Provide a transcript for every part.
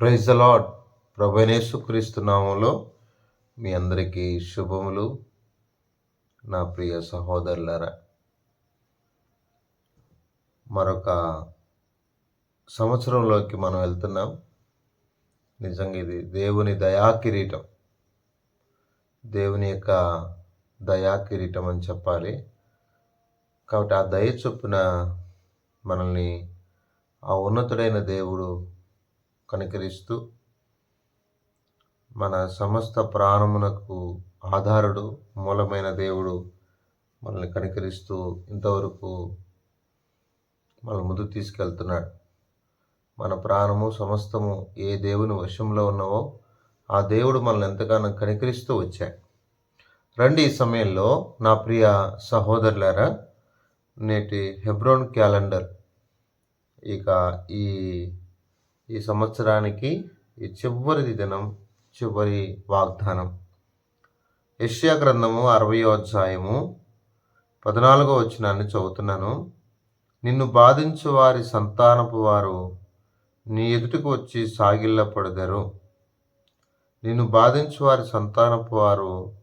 Praise lord ప్రభనేసు నామంలో మీ అందరికీ శుభములు. నా ప్రియ సహోదరులరా మరొక సంవత్సరంలోకి మనం వెళ్తున్నాం. నిజంగా ఇది దేవుని దయా కిరీటం. దేవుని యొక్క దయా కిరీటం అని చెప్పాలి. కాబట్టి ఆ దయ చొప్పున మనల్ని ఆ ఉన్నతుడైన దేవుడు కనికరిస్తూ మన సమస్త ప్రాణమునకు ఆధారుడు మూలమైన దేవుడు మనల్ని కనికరిస్తూ ఇంతవరకు మన ముందు తీసుకెళ్తున్నాడు. మన ప్రాణము సమస్తము ఏ దేవుని వశంలో ఉన్నావో ఆ దేవుడు మనల్ని ఎంతగానో కనికరిస్తూ వచ్చాడు. రండి ఈ సమయంలో నా ప్రియ సహోదరులారా నేటి హెబ్రోన్ క్యాలెండర్ ఇక ఈ ఈ సంవత్సరానికి ఈ చివరిది దినం చివరి వాగ్దానం. యష్యా గ్రంథము అరవయో అధ్యాయము పద్నాలుగో వచనాన్ని చదువుతున్నాను. నిన్ను బాధించు వారి సంతానపు వారు నీ ఎదుటికి వచ్చి సాగిల్లపడదరు. నిన్ను బాధించు వారి సంతానపు వారు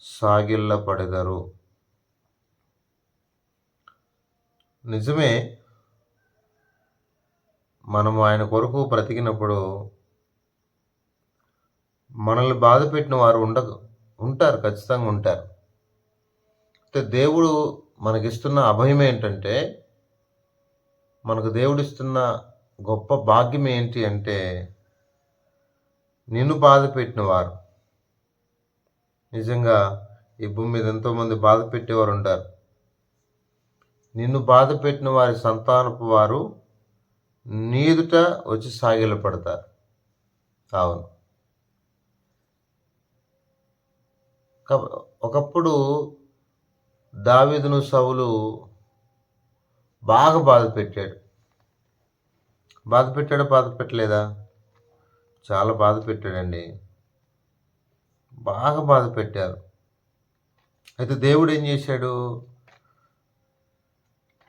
సాగిల్లపడెదరు. నిజమే మనము ఆయన కొరకు బ్రతికినప్పుడు మనల్ని బాధ పెట్టిన వారు ఉండదు. ఉంటారు ఖచ్చితంగా ఉంటారు. అయితే దేవుడు మనకిస్తున్న అభయం ఏంటంటే మనకు దేవుడిస్తున్న గొప్ప భాగ్యం ఏంటి అంటే నిన్ను బాధ పెట్టిన వారు. నిజంగా ఈ భూమి మీద ఎంతోమంది బాధ పెట్టేవారు ఉంటారు. నిన్ను బాధ పెట్టిన వారి సంతానపు వారు నీదుట వచ్చి సాగిల పడతారు అవును ఒకప్పుడు దావిదును సవులు బాగా బాధ పెట్టాడు. బాధ పెట్టాడు బాధ పెట్టలేదా? చాలా బాధ పెట్టాడండి. బాగా బాధ పెట్టారు. అయితే దేవుడు ఏం చేశాడు?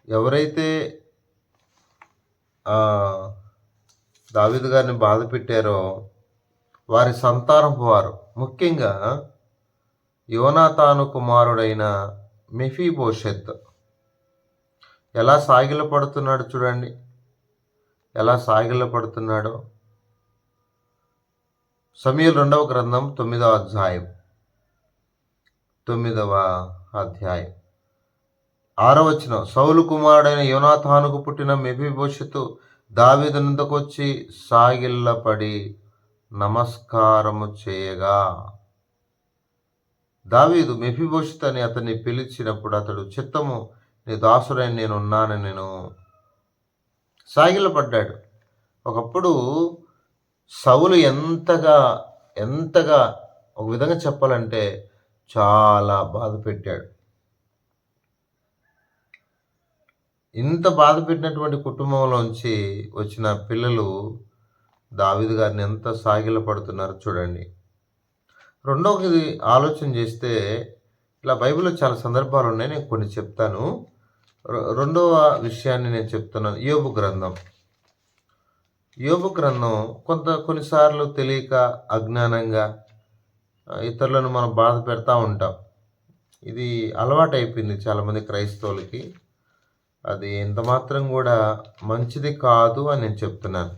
ఎవరైతే దావిద్ గారిని బాధ పెట్టారో వారి సంతానపు వారు. ముఖ్యంగా యోనాతాను కుమారుడైన మెఫీబోషెత్. ఎలా సాగిల పడుతున్నాడు చూడండి. ఎలా సాగిల పడుతున్నాడో. సమీల్ రెండవ గ్రంథం తొమ్మిదవ అధ్యాయం. తొమ్మిదవ అధ్యాయం. ఆరవచనం సౌలు కుమారుడైన యోనాథానుకు పుట్టిన మెఫీభవిష్యత్తు దావిదనంతకొచ్చి సాగిల్లపడి నమస్కారము చేయగా. దావీదు మెఫిభోషిత్ అని అతన్ని పిలిచినప్పుడు అతడు చిత్తము నీ దాసుడని నేను ఉన్నానని నేను సాగిలపడ్డాడు ఒకప్పుడు సవులు ఎంతగా ఎంతగా ఒక విధంగా చెప్పాలంటే చాలా బాధ పెట్టాడు. ఇంత బాధ పెట్టినటువంటి కుటుంబంలోంచి వచ్చిన పిల్లలు దావిదు గారిని ఎంత సాగిల పడుతున్నారో చూడండి. రెండవది ఆలోచన చేస్తే ఇలా బైబిల్లో చాలా సందర్భాలు ఉన్నాయి నేను కొన్ని చెప్తాను. రెండవ విషయాన్ని నేను చెప్తున్నాను యోబు గ్రంథం. యోబు గ్రంథం కొంత కొన్నిసార్లు తెలియక అజ్ఞానంగా ఇతరులను మనం బాధ పెడతా ఉంటాం. ఇది అలవాటు అయిపోయింది చాలామంది క్రైస్తవులకి. అది ఎంత మాత్రం కూడా మంచిది కాదు అని నేను చెప్తున్నాను.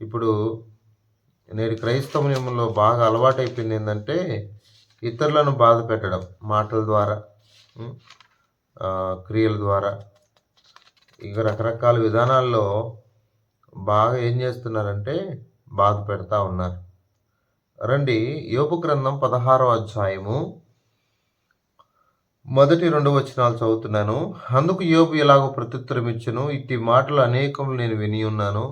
ఇప్పుడు నేడు క్రైస్తవంలో బాగా అలవాటైపోయింది ఏంటంటే ఇతరులను బాధ పెట్టడం మాటల ద్వారా క్రియల ద్వారా. ఇక రకరకాల విధానాల్లో బాగా ఏం చేస్తున్నారంటే బాధ పెడతా ఉన్నారు. రండి యోపు గ్రంథం పదహారో అధ్యాయము మొదటి రెండు వచనాలు చదువుతున్నాను. అందుకు యోబు ఎలాగో ప్రత్యుత్తరం ఇచ్చను ఇట్టి మాటలు అనేకములు నేను విని ఉన్నాను.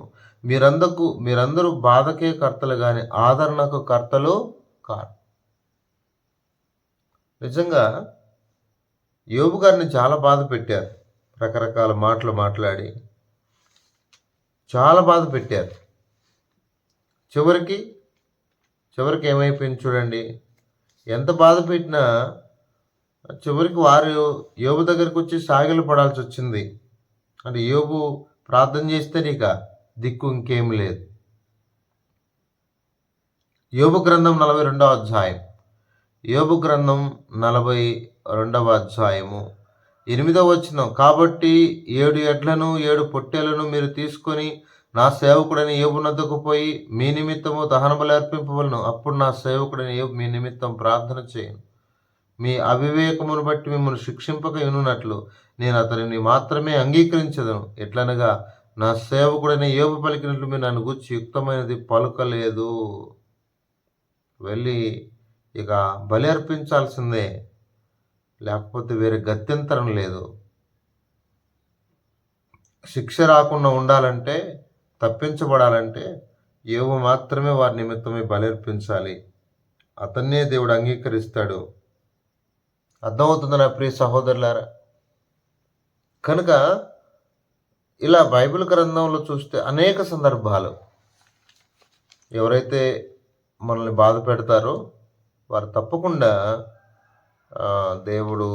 మీరందకు మీరందరూ బాధకే కర్తలు కానీ ఆదరణకు కర్తలు కారు. నిజంగా యోబు గారిని చాలా బాధ పెట్టారు. రకరకాల మాటలు మాట్లాడి చాలా బాధ పెట్టారు. చివరికి చివరికి ఏమైపోయింది చూడండి. ఎంత బాధ పెట్టినా చివరికి వారు యోబు దగ్గరికి వచ్చి సాగిలు పడాల్సి వచ్చింది. అంటే యోబు ప్రార్థన చేస్తే నీక దిక్కు ఇంకేం లేదు. యోబు గ్రంథం నలభై రెండవ అధ్యాయం. యోబు గ్రంథం నలభై రెండవ అధ్యాయము. ఎనిమిదవ వచ్చిన కాబట్టి ఏడు ఎడ్లను ఏడు పొట్టేలను మీరు తీసుకొని నా సేవకుడని ఏబునద్దకు పోయి మీ నిమిత్తము దహనబలు అర్పింపవలను. అప్పుడు నా సేవకుడని ఏబు మీ నిమిత్తం ప్రార్థన చేయను. మీ అవివేకమును బట్టి మిమ్మల్ని శిక్షింపక వినున్నట్లు నేను అతనిని మాత్రమే అంగీకరించదను. ఎట్లనగా నా సేవకుడైన ఏపు పలికినట్లు మీరు నన్ను గుర్చి యుక్తమైనది పలుకలేదు. వెళ్ళి ఇక బలి అర్పించాల్సిందే. లేకపోతే వేరే గత్యంతరం లేదు. శిక్ష రాకుండా ఉండాలంటే తప్పించబడాలంటే ఏవో మాత్రమే వారి నిమిత్తమే బలి అర్పించాలి. అతన్నే దేవుడు అంగీకరిస్తాడు. అర్థమవుతుంది నా ప్రియ సహోదరులారా. కనుక ఇలా బైబిల్ గ్రంథంలో చూస్తే అనేక సందర్భాలు. ఎవరైతే మనల్ని బాధ పెడతారో వారు తప్పకుండా దేవుడు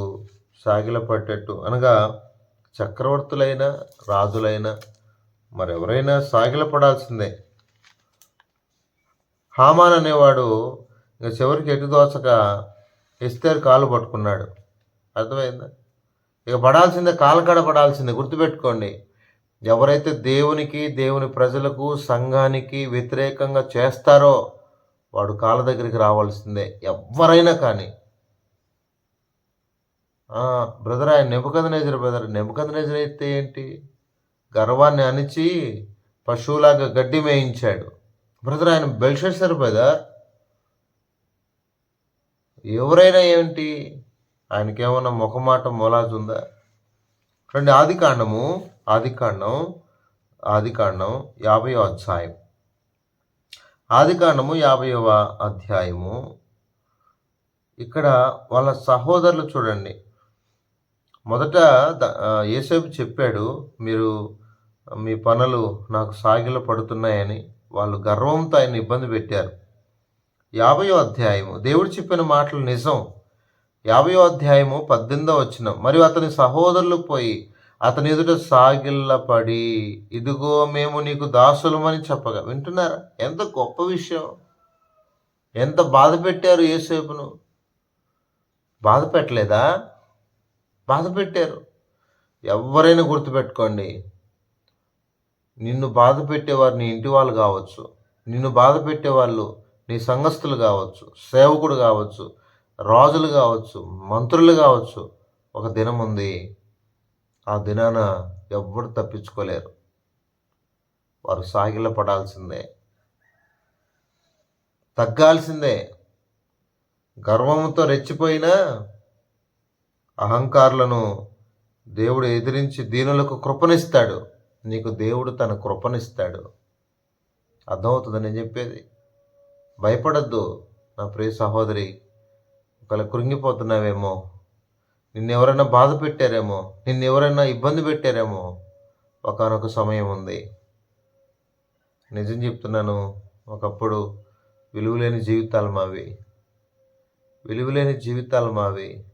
సాగిల పట్టేట్టు అనగా చక్రవర్తులైన రాజులైన మరెవరైనా సాగిల పడాల్సిందే హామాన్ అనేవాడు ఇంకా చివరికి ఎటు దోచక ఎస్తేరు కాలు పట్టుకున్నాడు. అర్థమైందా? ఇక పడాల్సిందే కాలకడ పడాల్సిందే. గుర్తుపెట్టుకోండి ఎవరైతే దేవునికి దేవుని ప్రజలకు సంఘానికి వ్యతిరేకంగా చేస్తారో వాడు కాళ్ళ దగ్గరికి రావాల్సిందే. ఎవరైనా కానీ. బ్రదర్ ఆయన నెబుకదనేజర్ బ్రదర్ నెబుకదనేజర్ అయితే ఏంటి? గర్వాన్ని అణిచి పశువులాగా గడ్డి మేయించాడు. బ్రదర్ ఆయన బెల్షెసర్ బ్రదర్. ఎవరైనా ఏమిటి? ఆయనకేమన్నా ముఖమాట మొలాజు ఉందా రండి ఆది కాండము ఆది కాండం ఆది కాండం యాభై అధ్యాయం. ఆది కాండము యాభైవ అధ్యాయము. ఇక్కడ వాళ్ళ సహోదరులు చూడండి. మొదట ఏసేపు చెప్పాడు మీరు మీ పనులు నాకు సాగిల పడుతున్నాయని వాళ్ళు గర్వంతో ఆయన ఇబ్బంది పెట్టారు. యాభయో అధ్యాయము. దేవుడు చెప్పిన మాటలు నిజం. యాభయో అధ్యాయము పద్దెనిమిదో వచ్చిన మరియు అతని సహోదరులు పోయి అతని ఎదుట సాగిల్లపడి ఇదిగో మేము నీకు దాసులమని చెప్పగా. వింటున్నారా? ఎంత గొప్ప విషయం. ఎంత బాధ పెట్టారు ఏసేపును బాధ పెట్టలేదా? బాధ పెట్టారు. ఎవరైనా గుర్తుపెట్టుకోండి. నిన్ను బాధ పెట్టేవారు నీ ఇంటి వాళ్ళు కావచ్చు. నిన్ను బాధ పెట్టేవాళ్ళు నీ సంఘస్థులు కావచ్చు సేవకుడు కావచ్చు రాజులు కావచ్చు మంత్రులు కావచ్చు ఒక దినం ఉంది. ఆ దినాన ఎవ్వరు తప్పించుకోలేరు. వారు సాగిల పడాల్సిందే. తగ్గాల్సిందే. గర్వంతో రెచ్చిపోయినా అహంకారులను దేవుడు ఎదిరించి దీనులకు కృపనిస్తాడు. నీకు దేవుడు తన కృపనిస్తాడు. అర్థమవుతుందని చెప్పేది. భయపడద్దు నా ప్రియ సహోదరి. ఒకవేళ కృంగిపోతున్నావేమో నిన్నెవరైనా బాధ పెట్టారేమో నిన్నెవరైనా ఇబ్బంది పెట్టారేమో ఒకనొక సమయం ఉంది. నిజం చెప్తున్నాను ఒకప్పుడు విలువలేని జీవితాలు మావి. విలువలేని జీవితాలు మావి.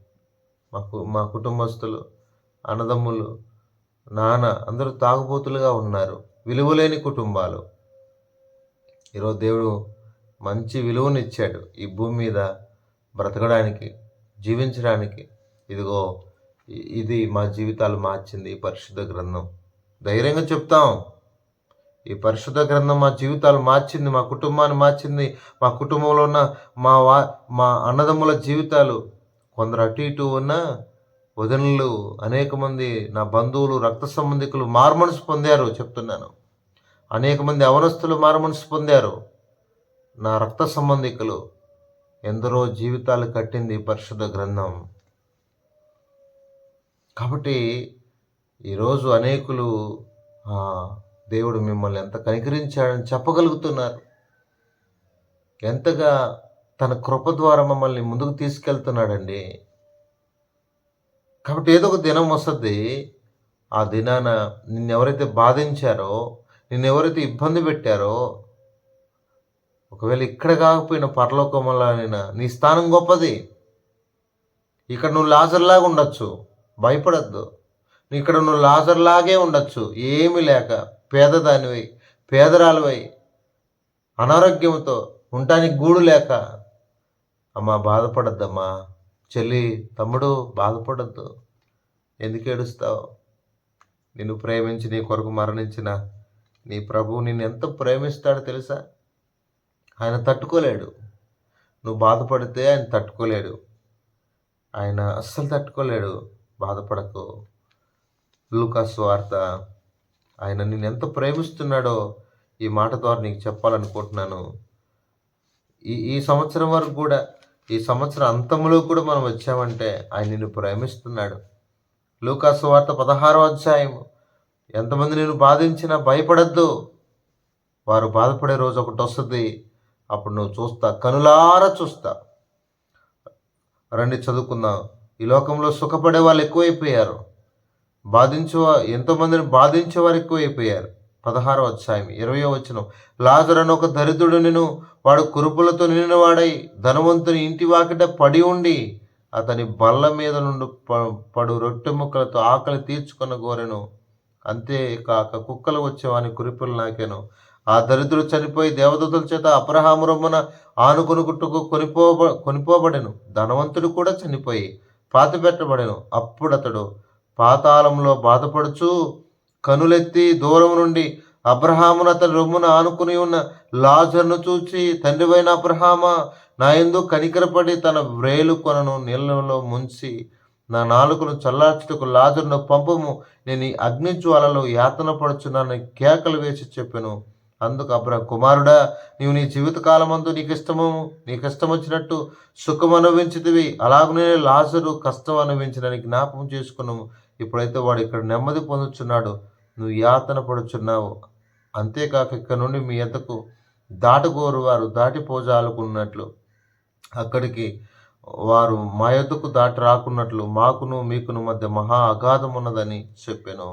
మాకు మా కుటుంబస్తులు అన్నదమ్ములు నాన్న అందరూ తాగుబోతులుగా ఉన్నారు. విలువలేని కుటుంబాలు. ఈరోజు దేవుడు మంచి విలువనిచ్చాడు ఈ భూమి మీద బ్రతకడానికి జీవించడానికి. ఇదిగో ఇది మా జీవితాలు మార్చింది ఈ పరిశుద్ధ గ్రంథం. ధైర్యంగా చెప్తాం. ఈ పరిశుద్ధ గ్రంథం మా జీవితాలు మార్చింది మా కుటుంబాన్ని మార్చింది మా కుటుంబంలో ఉన్న మా వా మా అన్నదమ్ముల జీవితాలు. కొందరు అటు ఇటు ఉన్న వదనలు అనేక మంది నా బంధువులు రక్త సంబంధికులు మారుమనసు పొందారు చెప్తున్నాను. అనేక మంది అవనస్తులు మారుమనసు పొందారు. నా రక్త సంబంధికులు ఎందరో జీవితాలు కట్టింది పరిశుద్ధ గ్రంథం. కాబట్టి ఈరోజు అనేకులు దేవుడు మిమ్మల్ని ఎంత కనికరించాడని చెప్పగలుగుతున్నారు. ఎంతగా తన కృప ద్వారా మమ్మల్ని ముందుకు తీసుకెళ్తున్నాడండి. కాబట్టి ఏదో ఒక దినం వస్తుంది. ఆ దినాన నిన్నెవరైతే బాధించారో నిన్నెవరైతే ఇబ్బంది పెట్టారో ఒకవేళ ఇక్కడ కాకపోయినా పరలోకములైనా నీ స్థానం గొప్పది. ఇక్కడ నువ్వు లాజర్లాగా ఉండొచ్చు. భయపడద్దు. ఇక్కడ నువ్వు లాజర్లాగే ఉండొచ్చు. ఏమి లేక పేదదానివై పేదరాలువై అనారోగ్యంతో ఉండటానికి గూడు లేక. అమ్మా బాధపడద్దమ్మా. చెల్లి తమ్ముడు బాధపడద్దు. ఎందుకు ఏడుస్తావు? నిన్ను ప్రేమించి నీ కొరకు మరణించిన నీ ప్రభువు నిన్ను ఎంత ప్రేమిస్తాడో తెలుసా? ఆయన తట్టుకోలేడు. నువ్వు బాధపడితే ఆయన తట్టుకోలేడు. ఆయన అస్సలు తట్టుకోలేడు. బాధపడకు. లూకాస్ వార్త. ఆయన నేను ఎంత ప్రేమిస్తున్నాడో ఈ మాట ద్వారా నీకు చెప్పాలనుకుంటున్నాను. ఈ ఈ సంవత్సరం వరకు కూడా ఈ సంవత్సరం అంతంలో కూడా మనం వచ్చామంటే ఆయన నిన్ను ప్రేమిస్తున్నాడు. లూకాసు వార్త పదహారో అధ్యాయం ఎంతమంది నేను బాధించినా భయపడద్దు. వారు బాధపడే రోజు ఒకటి వస్తుంది. అప్పుడు నువ్వు చూస్తా కనులారా చూస్తా. రండి చదువుకుందాం. ఈ లోకంలో సుఖపడే వాళ్ళు ఎక్కువైపోయారు. బాధించే ఎంతోమందిని బాధించే వారు ఎక్కువైపోయారు. పదహారో అధ్యాయం ఇరవయో వచ్చిన లాజరను ఒక దరిద్రుడు నేను వాడు కురుపులతో నిండిన వాడై ధనవంతుని ఇంటి వాకిట పడి ఉండి అతని బల్ల మీద నుండి ప- పడు రొట్టె ముక్కలతో ఆకలి తీర్చుకున్న గోరెను అంతేకాక కుక్కలు వచ్చేవాని కురిపులు నాకెను. ఆ దరిద్రుడు చనిపోయి దేవదూతల చేత అబ్రహాము రొమ్మన ఆనుకుని గుట్టుకు కొనిపోబ కొనిపోబడెను. ధనవంతుడు కూడా చనిపోయి పాతిపెట్టబడెను అప్పుడు అతడు పాతాళంలో బాధపడుచు కనులెత్తి దూరం నుండి అబ్రహామును అతని రొమ్మున ఆనుకుని ఉన్న లాజర్ను చూచి తండ్రివైన అబ్రహామ నా ఎందు కనికరపడి తన వ్రేలు కొనను. నీళ్ళలో ముంచి నా నాలుకను చల్లార్చుటకు లాజర్ను పంపము. నేను ఈ అగ్ని జ్వాలలో యాతన పడుచున్నాను కేకలు వేసి చెప్పాను. అందుకు అబ్ర కుమారుడా నీవు నీ జీవితకాలమందు నీకు ఇష్టము నీకు ఇష్టం వచ్చినట్టు సుఖం అనుభవించితివి అలాగనే లాజరు కష్టం అనుభవించడానికి జ్ఞాపకం చేసుకున్నాము. ఇప్పుడైతే వాడు ఇక్కడ నెమ్మది పొందుచున్నాడు. నువ్వు యాతన పడుచున్నావు. అంతేకాక ఇక్కడ నుండి మీ ఎద్దకు దాటగోరు వారు దాటిపోజాలుకున్నట్లు అక్కడికి వారు మా యొద్దకు దాటి రాకున్నట్లు మాకును మీకును మధ్య మహా అగాధం ఉన్నదని చెప్పాను.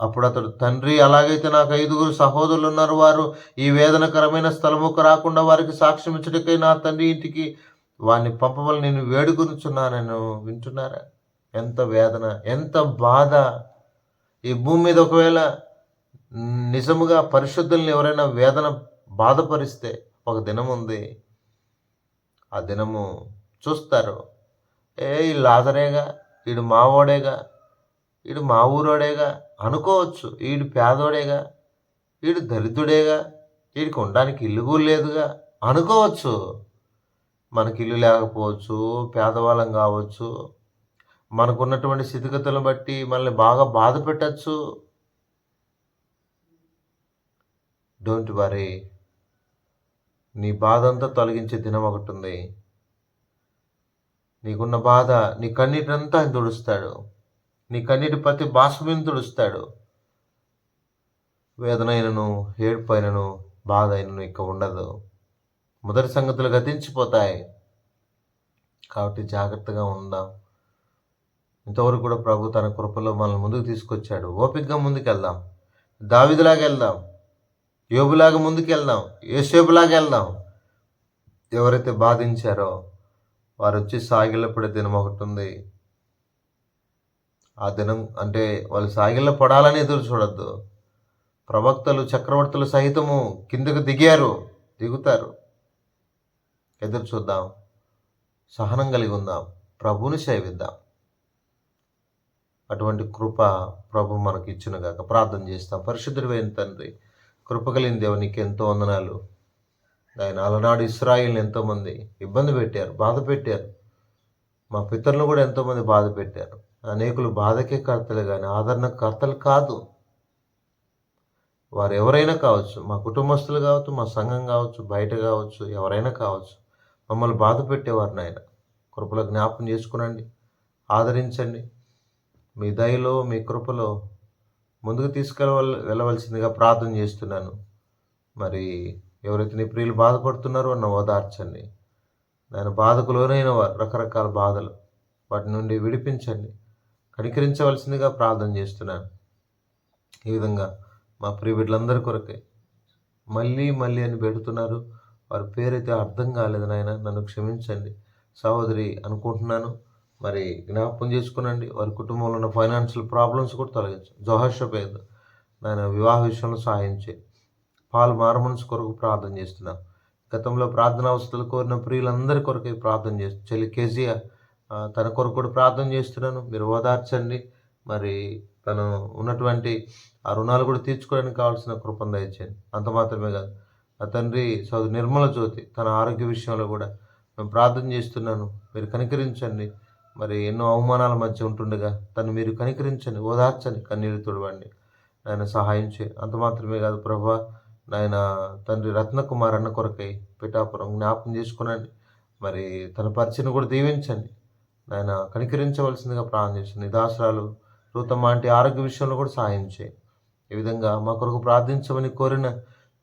అప్పుడు అతడు తండ్రి అలాగైతే నాకు ఐదుగురు సహోదరులు ఉన్నారు వారు ఈ వేదనకరమైన స్థలముకు రాకుండా వారికి సాక్ష్యం ఇచ్చటకై నా తండ్రి ఇంటికి వారిని పంపవలని నేను వేడుకొనుచున్నానని. వింటున్నారా? ఎంత వేదన ఎంత బాధ. ఈ భూమి మీద ఒకవేళ నిజముగా పరిశుద్ధుల్ని ఎవరైనా వేదన బాధపరిస్తే ఒక దినం ఉంది. ఆ దినము చూస్తారు. ఏ ఈ లాజరేగా వీడు మావోడేగా వీడు మా ఊరోడేగా అనుకోవచ్చు. వీడు పేదోడేగా వీడు దరిద్రుడేగా వీడికి ఉండడానికి ఇల్లు కూడా లేదుగా అనుకోవచ్చు. మనకి ఇల్లు లేకపోవచ్చు పేదవాళ్ళం కావచ్చు మనకున్నటువంటి స్థితిగతులను బట్టి మనల్ని బాగా బాధ పెట్టచ్చు. డోంట్ వరీ నీ బాధ అంతా తొలగించే దినం ఒకటి ఉంది. నీకున్న బాధ నీ కన్నీటినంతా ఆయన తుడుస్తాడు. నీ కన్నీటి ప్రతి బాష్పీని తుడుస్తాడు వేదనైనను ఏడుపైనను బాధ అయినను ఇక ఉండదు. మొదటి సంగతులు గతించిపోతాయి. కాబట్టి జాగ్రత్తగా ఉందాం. ఇంతవరకు కూడా ప్రభు తన కృపలో మనల్ని ముందుకు తీసుకొచ్చాడు. ఓపికగా ముందుకెళ్దాం. దావిదిలాగా వెళ్దాం. యోబులాగా ముందుకెళ్దాం. ఏసేపులాగా వెళ్దాం. ఎవరైతే బాధించారో వారు వచ్చి సాగిలపడే దినం ఒకటి ఉంది. ఆ దినం అంటే వాళ్ళు సాగిల్లో పడాలని ఎదురు చూడొద్దు. ప్రవక్తలు చక్రవర్తులు సహితము కిందకు దిగారు దిగుతారు. ఎదురు చూద్దాం. సహనం కలిగి ఉందాం. ప్రభుని సేవిద్దాం. అటువంటి కృప ప్రభు మనకి ఇచ్చునుగాక ప్రార్థన చేస్తాం. పరిశుద్ధుడైన తండ్రి కృప కలిగిన దేవునికి ఎంతో వందనాలు. ఆయన అలనాడు ఇస్రాయిల్ని ఎంతోమంది ఇబ్బంది పెట్టారు బాధ పెట్టారు. మా పితరులను కూడా ఎంతోమంది బాధ పెట్టారు. అనేకులు బాధకే కర్తలు కానీ ఆదరణ కర్తలు కాదు. వారు ఎవరైనా కావచ్చు మా కుటుంబస్తులు కావచ్చు మా సంఘం కావచ్చు బయట కావచ్చు ఎవరైనా కావచ్చు మమ్మల్ని బాధ పెట్టేవారు నాయన. కృపలో జ్ఞాపం చేసుకునండి ఆదరించండి. మీ దయలో మీ కృపలో ముందుకు తీసుకెళ్ళవల్ వెళ్ళవలసిందిగా ప్రార్థన చేస్తున్నాను. మరి ఎవరైతే నీ ప్రియులు బాధపడుతున్నారో అన్న ఓదార్చండి నేను బాధకు లోనైన వారు రకరకాల బాధలు వాటి నుండి విడిపించండి. కనికరించవలసిందిగా ప్రార్థన చేస్తున్నాను. ఈ విధంగా మా ప్రియ బిడ్డలందరి కొరకే మళ్ళీ మళ్ళీ అని పెడుతున్నారు. వారి పేరైతే అర్థం కాలేదు నాయన నన్ను క్షమించండి. సహోదరి అనుకుంటున్నాను. మరి జ్ఞాపకం చేసుకునండి వారి కుటుంబంలో ఉన్న ఫైనాన్షియల్ ప్రాబ్లమ్స్ కూడా తొలగించు జోహర్షపేద్ నాయన వివాహ విషయంలో సహాయం చేయి. పాలు మారమనసు కొరకు ప్రార్థన చేస్తున్నాను గతంలో ప్రార్థన అవసరాలు కోరిన ప్రియులందరి కొరకే ప్రార్థన చేస్తు చెల్లి కేజీఆర్ తన కొరకు కూడా ప్రార్థన చేస్తున్నాను. మీరు ఓదార్చండి. మరి తను ఉన్నటువంటి ఆ రుణాలు కూడా తీర్చుకోవడానికి కావాల్సిన కృపను దయచేయండి. అంత మాత్రమే కాదు. ఆ తండ్రి సోదరి నిర్మల జ్యోతి తన ఆరోగ్య విషయంలో కూడా మేము ప్రార్థన చేస్తున్నాను. మీరు కనికరించండి. మరి ఎన్నో అవమానాల మధ్య ఉంటుండగా తను మీరు కనికరించండి ఓదార్చండి కన్నీరు తుడవండి. ఆయన సహాయం చే అంత మాత్రమే కాదు ప్రభా. నాయన తండ్రి రత్నకుమార్ అన్న కొరకై పిఠాపురం జ్ఞాపకం చేసుకునండి. మరి తన పరిచయం కూడా దీవించండి. నాయన కనికరించవలసిందిగా ప్రార్థన చేస్తుంది దాసరాలు రూతమ్మ అంటే ఆరోగ్య విషయంలో కూడా సహాయం చేయి. ఈ విధంగా మా కొరకు ప్రార్థించమని కోరిన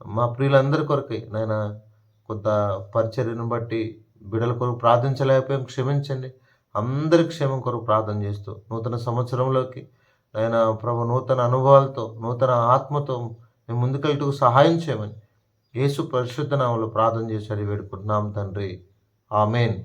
మా ప్రియులందరి కొరకై నాయన కొంత పరిచర్యను బట్టి బిడల కొరకు ప్రార్థించలేకపోయాం. క్షమించండి. అందరి క్షేమం కొరకు ప్రార్థన చేస్తూ నూతన సంవత్సరంలోకి ఆయన ప్రభు నూతన అనుభవాలతో నూతన ఆత్మతో మేము ముందుకెళ్తూ సహాయం చేయమని యేసు పరిశుద్ధ నామంలో ప్రార్థన చేశాడు వేడుకుంటున్నాం తండ్రి. ఆమెన్.